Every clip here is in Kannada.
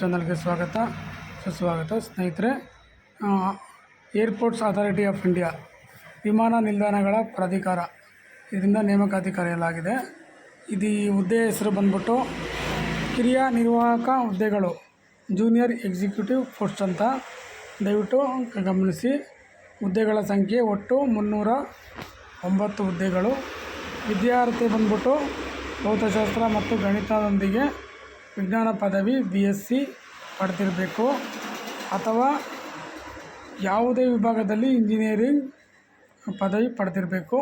ಚಾನಲ್ಗೆ ಸ್ವಾಗತ, ಸುಸ್ವಾಗತ. ಸ್ನೇಹಿತರೆ ಏರ್ಪೋರ್ಟ್ಸ್ ಅಥಾರಿಟಿ ಆಫ್ ಇಂಡಿಯಾ ವಿಮಾನ ನಿಲ್ದಾಣಗಳ ಪ್ರಾಧಿಕಾರ. ಇದರಿಂದ ನೇಮಕಾತಿ ಕರೆಯಲಾಗಿದೆ ಇದು ಈ ಹುದ್ದೆ ಹೆಸರು ಬಂದ್ಬಿಟ್ಟು ಕಿರಿಯ ನಿರ್ವಾಹಕ ಹುದ್ದೆಗಳು ಜೂನಿಯರ್ ಎಕ್ಸಿಕ್ಯೂಟಿವ್ ಪೋಸ್ಟ್ ಅಂತ ದಯವಿಟ್ಟು ಗಮನಿಸಿ. ಹುದ್ದೆಗಳ ಸಂಖ್ಯೆ ಒಟ್ಟು ಮುನ್ನೂರ ಒಂಬತ್ತು ಹುದ್ದೆಗಳು. ವಿದ್ಯಾರ್ಥಿ ಬಂದ್ಬಿಟ್ಟು ಭೌತಶಾಸ್ತ್ರ ಮತ್ತು ಗಣಿತದೊಂದಿಗೆ ವಿಜ್ಞಾನ ಪದವಿ ಬಿ ಎಸ್ ಸಿ ಪಡೆದಿರಬೇಕು ಅಥವಾ ಯಾವುದೇ ವಿಭಾಗದಲ್ಲಿ ಇಂಜಿನಿಯರಿಂಗ್ ಪದವಿ ಪಡೆದಿರಬೇಕು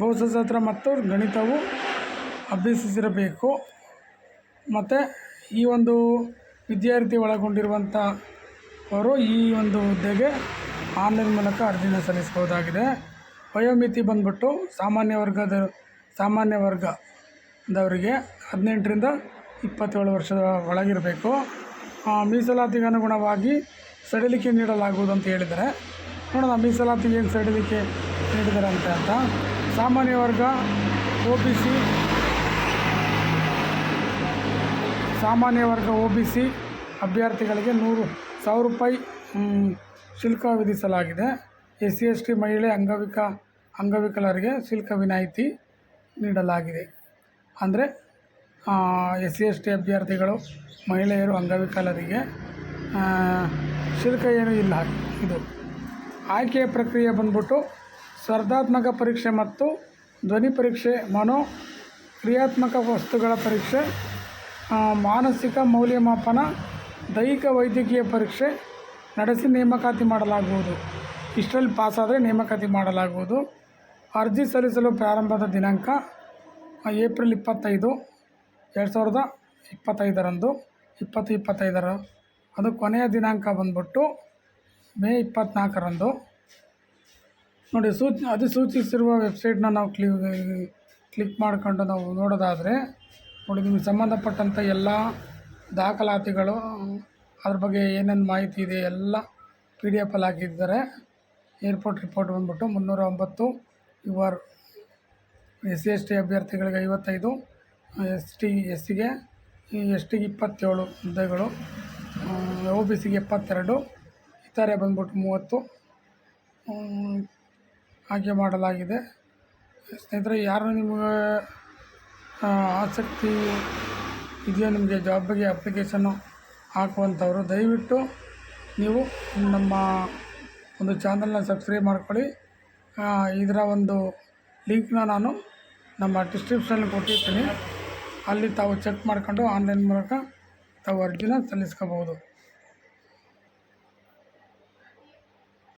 ಭೌತಶಾಸ್ತ್ರ ಮತ್ತು ಗಣಿತವು ಅಭ್ಯಸಿಸಿರಬೇಕು. ಮತ್ತು ಈ ಒಂದು ವಿದ್ಯಾರ್ಥಿ ಒಳಗೊಂಡಿರುವಂಥ ಅವರು ಈ ಒಂದು ಹುದ್ದೆಗೆ ಆನ್ಲೈನ್ ಮೂಲಕ ಅರ್ಜಿನ ಸಲ್ಲಿಸಬಹುದಾಗಿದೆ. ವಯೋಮಿತಿ ಬಂದ್ಬಿಟ್ಟು ಸಾಮಾನ್ಯ ವರ್ಗದ, ಸಾಮಾನ್ಯ ವರ್ಗದವರಿಗೆ ಹದಿನೆಂಟರಿಂದ ಇಪ್ಪತ್ತೇಳು ವರ್ಷದ ಒಳಗಿರಬೇಕು. ಮೀಸಲಾತಿಗೆ ಅನುಗುಣವಾಗಿ ಸಡಿಲಿಕೆ ನೀಡಲಾಗುವುದು ಅಂತ ಹೇಳಿದ್ದಾರೆ. ನೋಡೋಣ, ಮೀಸಲಾತಿಗೆ ಏನು ಸಡಿಲಿಕೆ ನೀಡಿದ್ದಾರೆ ಅಂತ ಅಂತ. ಸಾಮಾನ್ಯ ವರ್ಗ ಒ ಬಿ ಸಿ ಸಾಮಾನ್ಯ ವರ್ಗ ಒ ಬಿ ಸಿ ಅಭ್ಯರ್ಥಿಗಳಿಗೆ ನೂರು ಸಾವಿರ ರೂಪಾಯಿ ಶುಲ್ಕ ವಿಧಿಸಲಾಗಿದೆ. ಎಸ್ ಸಿ ಎಸ್ ಟಿ ಮಹಿಳೆ ಅಂಗವಿಕ, ಅಂಗವಿಕಲರಿಗೆ ಶುಲ್ಕ ವಿನಾಯಿತಿ ನೀಡಲಾಗಿದೆ. ಅಂದರೆ ಎಸ್ ಸಿ, ಎಸ್ ಟಿ ಅಭ್ಯರ್ಥಿಗಳು, ಮಹಿಳೆಯರು ಅಂಗವಿಕಲರಿಗೆ ಶುಲ್ಕ ಏನೂ ಇಲ್ಲ ಇದು. ಆಯ್ಕೆಯ ಪ್ರಕ್ರಿಯೆ ಬಂದ್ಬಿಟ್ಟು ಸ್ಪರ್ಧಾತ್ಮಕ ಪರೀಕ್ಷೆ ಮತ್ತು ಧ್ವನಿ ಪರೀಕ್ಷೆ ಮನೋ ಕ್ರಿಯಾತ್ಮಕ ವಸ್ತುಗಳ ಪರೀಕ್ಷೆ ಮಾನಸಿಕ ಮೌಲ್ಯಮಾಪನ, ದೈಹಿಕ ವೈದ್ಯಕೀಯ ಪರೀಕ್ಷೆ ನಡೆಸಿ ನೇಮಕಾತಿ ಮಾಡಲಾಗುವುದು. ಇಷ್ಟರಲ್ಲಿ ಪಾಸಾದರೆ ನೇಮಕಾತಿ ಮಾಡಲಾಗುವುದು. ಅರ್ಜಿ ಸಲ್ಲಿಸಲು ಪ್ರಾರಂಭದ ದಿನಾಂಕ ಏಪ್ರಿಲ್ ಇಪ್ಪತ್ತೈದು. ಎರಡು ಸಾವಿರದ ಇಪ್ಪತ್ತೈದರಂದು, ಇಪ್ಪತ್ತು ಇಪ್ಪತ್ತೈದರ, ಅದು ಕೊನೆಯ ದಿನಾಂಕ ಬಂದ್ಬಿಟ್ಟು ಮೇ ಇಪ್ಪತ್ತ್ನಾಲ್ಕರಂದು ನೋಡಿ, ಸೂಚ, ಅದು ಸೂಚಿಸಿರುವ ವೆಬ್ಸೈಟ್ನ ನಾವು ಕ್ಲಿ, ಕ್ಲಿಕ್ ಮಾಡ್ಕೊಂಡು ನಾವು ನೋಡೋದಾದರೆ, ನೋಡಿ, ನಿಮಗೆ ಸಂಬಂಧಪಟ್ಟಂಥ ಎಲ್ಲ ದಾಖಲಾತಿಗಳು, ಅದ್ರ ಬಗ್ಗೆ ಏನೇನು ಮಾಹಿತಿ ಇದೆ, ಎಲ್ಲ ಪಿ ಡಿ ಎಫಲ್ಲಿ ಹಾಕಿದ್ದಾರೆ. ಏರ್ಪೋರ್ಟ್ ರಿಪೋರ್ಟ್ ಬಂದ್ಬಿಟ್ಟು ಮುನ್ನೂರ ಒಂಬತ್ತು U R S C S T ಅಭ್ಯರ್ಥಿಗಳಿಗೆ ಐವತ್ತೈದು ಎಸ್ ಟಿ ಎಸ್ ಸಿಗೆ ಎಸ್ ಟಿಗೆ ಇಪ್ಪತ್ತೇಳು ಹುದ್ದೆಗಳು ಒ ಬಿ ಸಿಗೆ ಎಪ್ಪತ್ತೆರಡು, ಇತರೆ ಬಂದ್ಬಿಟ್ಟು ಮೂವತ್ತು ಆಯ್ಕೆ ಮಾಡಲಾಗಿದೆ. ಸ್ನೇಹಿತರೆ, ಯಾರು ನಿಮಗೆ ಆಸಕ್ತಿ ಇದೆಯೋ ನಿಮಗೆ ಜಾಬ್ ಅಪ್ಲಿಕೇಶನ್ನು ಹಾಕುವಂಥವ್ರು, ದಯವಿಟ್ಟು ನೀವು ನಮ್ಮ ಒಂದು ಚಾನಲ್ನ ಸಬ್ಸ್ಕ್ರೈಬ್ ಮಾಡ್ಕೊಳ್ಳಿ. ಇದರ ಒಂದು ಲಿಂಕ್ನ ನಾನು ನಮ್ಮ ಡಿಸ್ಕ್ರಿಪ್ಷನಲ್ಲಿ ಕೊಟ್ಟಿರ್ತೀನಿ. ಅಲ್ಲಿ ತಾವು ಚೆಕ್ ಮಾಡ್ಕೊಂಡು ಆನ್ಲೈನ್ ಮೂಲಕ ತಾವು ಅರ್ಜಿನ ಸಲ್ಲಿಸ್ಕೋಬೋದು